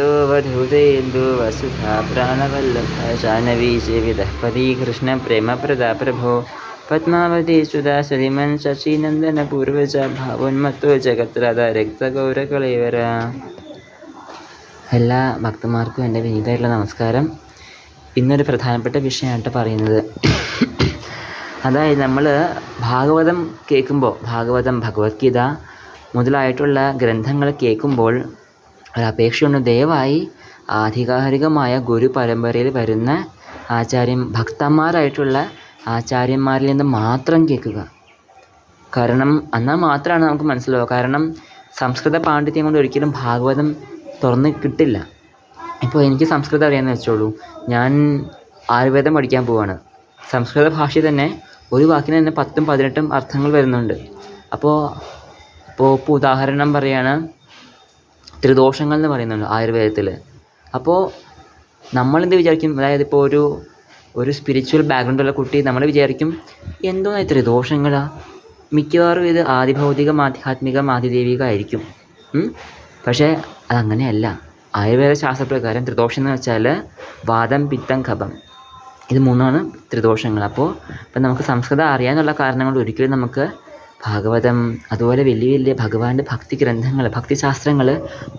नित्यानन्दोऽवधूतेन्दु वसुधा प्राणवल्लभ जानवी सेवितः पदी कृष्णप्रेमप्रदा प्रभो पद्मावती सुधा सलिमन् शशीनन्दनपूर्वज ഭാവോന്മത്തോ ജഗത്രത രക്തഗൗരകളേവര എല്ലാ ഭക്തന്മാർക്കും എൻ്റെ വിനീതമായിട്ടുള്ള നമസ്കാരം ഇന്നൊരു പ്രധാനപ്പെട്ട വിഷയമായിട്ട് പറയുന്നത് അതായത് നമ്മൾ ഭാഗവതം കേൾക്കുമ്പോൾ ഭാഗവതം ഭഗവത്ഗീത മുതലായിട്ടുള്ള ഗ്രന്ഥങ്ങൾ കേൾക്കുമ്പോൾ ഒരപേക്ഷയുണ്ട്. ദയവായി ആധികാരികമായ ഗുരു പരമ്പരയിൽ വരുന്ന ആചാര്യൻ ഭക്തന്മാരായിട്ടുള്ള ആചാര്യന്മാരിൽ നിന്ന് മാത്രം കേൾക്കുക. കാരണം എന്നാൽ മാത്രമാണ് നമുക്ക് മനസ്സിലാവുക. കാരണം സംസ്കൃത പാണ്ഡിത്യം കൊണ്ട് ഒരിക്കലും ഭാഗവതം തുറന്ന് കിട്ടില്ല. ഇപ്പോൾ എനിക്ക് സംസ്കൃതം അറിയാമെന്ന് വെച്ചോളൂ. ഞാൻ ആയുർവേദം പഠിക്കാൻ പോവാണ്. സംസ്കൃത ഭാഷയിൽ തന്നെ ഒരു വാക്കിന് തന്നെ പത്തും പതിനെട്ടും അർത്ഥങ്ങൾ വരുന്നുണ്ട്. അപ്പോൾ ഇപ്പോൾ ഇപ്പോൾ ഉദാഹരണം പറയുകയാണ് ത്രിദോഷങ്ങൾ എന്ന് പറയുന്നത് ആയുർവേദത്തിൽ അപ്പോൾ നമ്മളെന്ത് വിചാരിക്കും? അതായത് ഇപ്പോൾ ഒരു ഒരു സ്പിരിച്വൽ ബാക്ക്ഗ്രൗണ്ട് ഉള്ള കുട്ടി നമ്മൾ വിചാരിക്കും എന്തോ ത്രിദോഷങ്ങളാ? മിക്കവാറും ഇത് ആദിഭൗതികം ആധ്യാത്മികം ആദിദൈവികമായിരിക്കും പക്ഷേ അതങ്ങനെയല്ല. ആയുർവേദ ശാസ്ത്രപ്രകാരം ത്രിദോഷം എന്ന് വെച്ചാൽ വാദം പിത്തം കഫം ഇത് മൂന്നാണ് ത്രിദോഷങ്ങൾ. അപ്പോൾ ഇപ്പം നമുക്ക് സംസ്കൃതം അറിയാനുള്ള കാരണങ്ങൾ ഒരിക്കലും നമുക്ക് ഭാഗവതം അതുപോലെ വലിയ വലിയ ഭഗവാന്റെ ഭക്തി ഗ്രന്ഥങ്ങൾ ഭക്തിശാസ്ത്രങ്ങൾ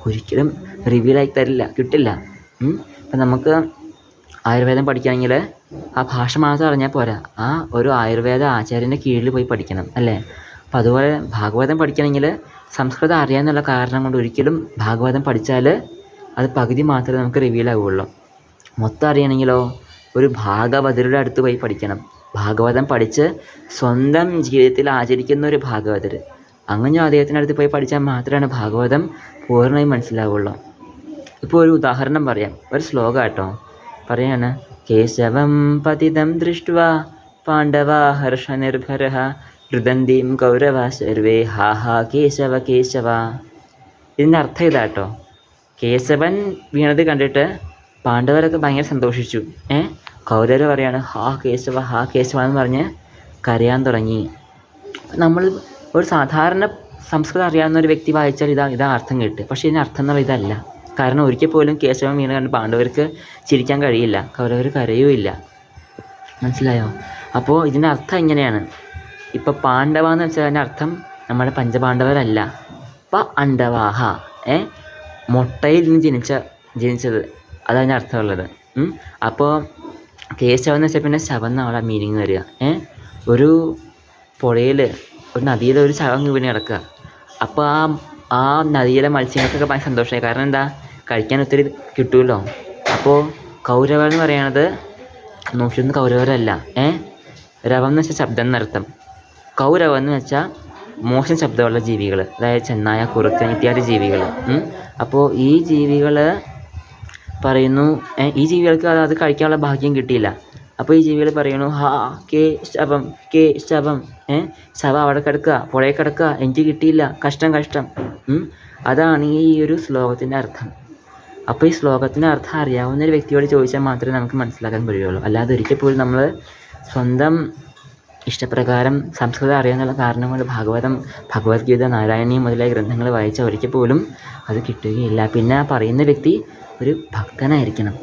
ഒരിക്കലും റിവീലായി തരില്ല കിട്ടില്ല. അപ്പം നമുക്ക് ആയുർവേദം പഠിക്കണമെങ്കിൽ ആ ഭാഷ മാത്രം അറിഞ്ഞാൽ പോരാ. ആ ഒരു ആയുർവേദ ആചാര്യന്റെ കീഴിൽ പോയി പഠിക്കണം അല്ലേ? അപ്പം അതുപോലെ ഭാഗവതം പഠിക്കണമെങ്കിൽ സംസ്കൃതം അറിയാമെന്നുള്ള കാരണം കൊണ്ട് ഒരിക്കലും ഭാഗവതം പഠിച്ചാൽ അത് പകുതി മാത്രമേ നമുക്ക് റിവീൽ ആവുകയുള്ളൂ മൊത്തം അറിയണമെങ്കിലോ ഒരു ഭാഗവതരുടെ അടുത്ത് പോയി പഠിക്കണം. ഭാഗവതം പഠിച്ച് സ്വന്തം ജീവിതത്തിൽ ആചരിക്കുന്ന ഒരു ഭാഗവതർ അങ്ങനെ അദ്ദേഹത്തിന്റെ അടുത്ത് പോയി പഠിച്ചാൽ മാത്രമാണ് ഭാഗവതം പൂർണമായി മനസ്സിലാവുള്ളൂ. ഇപ്പോൾ ഒരു ഉദാഹരണം പറയാം. ഒരു ശ്ലോകം കേട്ടോ. പറയാണ് കേശവം പതിതം ദൃഷ്ട പാണ്ഡവ ഹർഷനിർഭര രുദന്തീം കൗരവ സർവേ ഹാ ഹാ കേശവ കേശവ. ഇതിന്റെ അർത്ഥം ഇതാട്ടോ കേശവൻ വീണത് കണ്ടിട്ട് പാണ്ഡവരൊക്കെ ഭയങ്കര സന്തോഷിച്ചു. ഏ? കൗരവർ പറയാണ് ഹാ കേശവ ഹാ കേശവ എന്ന് പറഞ്ഞ് കരയാൻ തുടങ്ങി. നമ്മൾ ഒരു സാധാരണ സംസ്കൃതം അറിയാവുന്ന ഒരു വ്യക്തി വായിച്ചാൽ ഇതാ ഇതാ അർത്ഥം കിട്ടും. പക്ഷേ ഇതിന് അർത്ഥം എന്ന് പറയുന്നത് ഇതല്ല. കാരണം ഒരിക്കൽ പോലും കേശവൻ വീണ് കണ്ട് പാണ്ഡവർക്ക് ചിരിക്കാൻ കഴിയില്ല. കൗരവർ കരയുമില്ല. മനസ്സിലായോ? അപ്പോൾ ഇതിന്റെ അർത്ഥം ഇങ്ങനെയാണ്. ഇപ്പോൾ പാണ്ഡവ എന്ന് വെച്ചാൽ അതിന്റെ അർത്ഥം നമ്മുടെ പഞ്ചപാണ്ഡവരല്ല. പ അണ്ടവാഹ ഏ? മുട്ടയിൽ നിന്ന് ജനിച്ച ജനിച്ചത്. അതതിന്റെ അർത്ഥമുള്ളത്. അപ്പോൾ കേശവൻ എന്ന് വെച്ചാൽ പിന്നെ ശവം എന്നാണ് മീനിങ് വരിക. ഏ? ഒരു പുഴയിൽ ഒരു നദിയിൽ ഒരു ശവം വീണ് കിടക്കുക. അപ്പോൾ ആ ആ നദിയിലെ മത്സ്യങ്ങൾക്കൊക്കെ ഭയങ്കര സന്തോഷമായി. കാരണം എന്താ? കഴിക്കാൻ ഒത്തിരി കിട്ടുമല്ലോ അപ്പോൾ കൗരവർ എന്ന് പറയണത് നോക്കിയൊന്നും കൗരവരല്ല. ഏ? രവം എന്ന് വെച്ചാൽ ശബ്ദം എന്നർത്ഥം. കൗരവം എന്ന് വെച്ചാൽ മോശം ശബ്ദമുള്ള ജീവികൾ അതായത് ചെന്നായ കുറുക്കൻ ഇത്യാദി ജീവികൾ അപ്പോൾ ഈ ജീവികൾ പറയുന്നു ഈ ജീവികൾക്ക് അത് കഴിക്കാനുള്ള ഭാഗ്യം കിട്ടിയില്ല. അപ്പോൾ ഈ ജീവികൾ പറയുന്നു ഹാ കേ ശവം കേ ശവം ഏ ശവം അവിടെ കിടക്കുക പുഴയിൽ കിടക്കുക എനിക്ക് കിട്ടിയില്ല കഷ്ടം കഷ്ടം. അതാണ് ഈ ഒരു ശ്ലോകത്തിന്റെ അർത്ഥം. അപ്പോൾ ഈ ശ്ലോകത്തിന്റെ അർത്ഥം അറിയാവുന്ന ഒരു വ്യക്തിയോട് ചോദിച്ചാൽ മാത്രമേ നമുക്ക് മനസ്സിലാക്കാൻ കഴിയുള്ളൂ. അല്ലാതെ ഒരിക്കൽ പോലും നമ്മൾ സ്വന്തം ഇഷ്ടപ്രകാരം സംസ്കൃതം അറിയാനുള്ള കാരണം കൊണ്ട് ഭാഗവതം ഭഗവത്ഗീത നാരായണീയ മുതലായ ഗ്രന്ഥങ്ങൾ വായിച്ച ഒരിക്കൽ പോലും അത് കിട്ടുകയില്ല. പിന്നെ ആ പറയുന്ന വ്യക്തി ഒരു ഭക്തനായിരിക്കണം.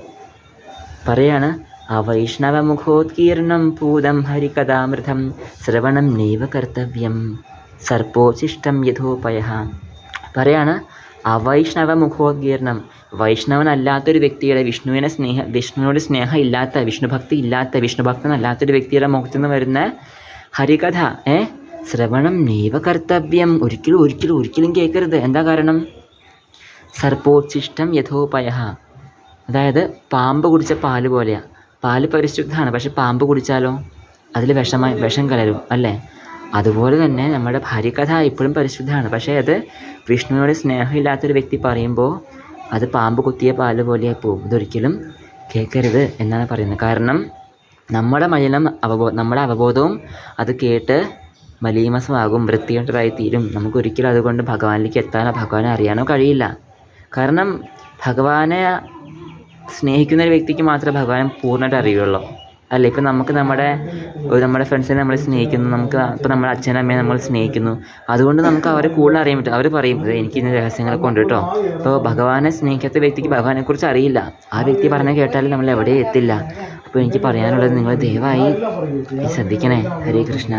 പറയാണ് അവൈഷ്ണവമുഖോത്കീർണം പൂതം ഹരികഥാമൃതം ശ്രവണം നൈവ കർത്തവ്യം സർപ്പോശിഷ്ടം യഥോപയ പറയാണ് അവൈഷ്ണവ മുഖോദ്ഗീർണം വൈഷ്ണവനല്ലാത്തൊരു വ്യക്തിയുടെ വിഷ്ണുവിനെ സ്നേഹ വിഷ്ണുവിനോട് സ്നേഹം ഇല്ലാത്ത വിഷ്ണുഭക്തി ഇല്ലാത്ത വിഷ്ണുഭക്തനല്ലാത്തൊരു വ്യക്തിയുടെ മുഖത്തു നിന്ന് വരുന്ന ഹരികഥ ഏ? ശ്രവണം നൈവ കർത്തവ്യം. ഒരിക്കലും ഒരിക്കലും ഒരിക്കലും കേൾക്കരുത്. എന്താ കാരണം? സർപ്പോച്ഛിഷ്ടം യഥോപയ അതായത് പാമ്പ് കുടിച്ച പാൽ പോലെയാണ് പാൽ പരിശുദ്ധമാണ് പക്ഷെ പാമ്പ് കുടിച്ചാലോ? അതിൽ വിഷമായി വിഷം കലരും അല്ലേ? അതുപോലെ തന്നെ നമ്മുടെ ഹരികഥ ഇപ്പോഴും പരിശുദ്ധമാണ്. പക്ഷേ അത് വിഷ്ണുവിനോട് സ്നേഹമില്ലാത്തൊരു വ്യക്തി പറയുമ്പോൾ അത് പാമ്പ് കുത്തിയ പാൽ പോലെയായി പോകും. ഇതൊരിക്കലും കേൾക്കരുത് എന്നാണ് പറയുന്നത്. കാരണം നമ്മുടെ മലിനം അവബോ നമ്മുടെ അവബോധവും അത് കേട്ട് മലീമസമാകും വൃത്തികെട്ടതായി തീരും. നമുക്കൊരിക്കലും അതുകൊണ്ട് ഭഗവാനിലേക്ക് എത്താനോ ഭഗവാനെ അറിയാനോ കഴിയില്ല. കാരണം ഭഗവാനെ സ്നേഹിക്കുന്ന ഒരു വ്യക്തിക്ക് മാത്രമേ ഭഗവാനെ പൂർണമായിട്ട് അറിയുള്ളൂ. അല്ലേ? ഇപ്പം നമുക്ക് നമ്മുടെ നമ്മുടെ ഫ്രണ്ട്സിനെ നമ്മൾ സ്നേഹിക്കുന്നു. നമുക്ക് ഇപ്പം നമ്മുടെ അച്ഛനും അമ്മയെ നമ്മൾ സ്നേഹിക്കുന്നു. അതുകൊണ്ട് നമുക്ക് അവരെ കൂടുതൽ അറിയാൻ പറ്റും. അവർ പറയും "ദേ, എനിക്ക് ഇന്ന് രഹസ്യങ്ങളൊക്കെ ഉണ്ട് കേട്ടോ അപ്പോൾ ഭഗവാനെ സ്നേഹിക്കാത്ത വ്യക്തിക്ക് ഭഗവാനെക്കുറിച്ച് അറിയില്ല. ആ വ്യക്തി പറഞ്ഞ കേട്ടാലും നമ്മൾ എവിടെയും എത്തില്ല. അപ്പോൾ എനിക്ക് പറയാനുള്ളത് നിങ്ങൾ ദയവായി ശ്രദ്ധിക്കണേ. ഹരേ കൃഷ്ണ.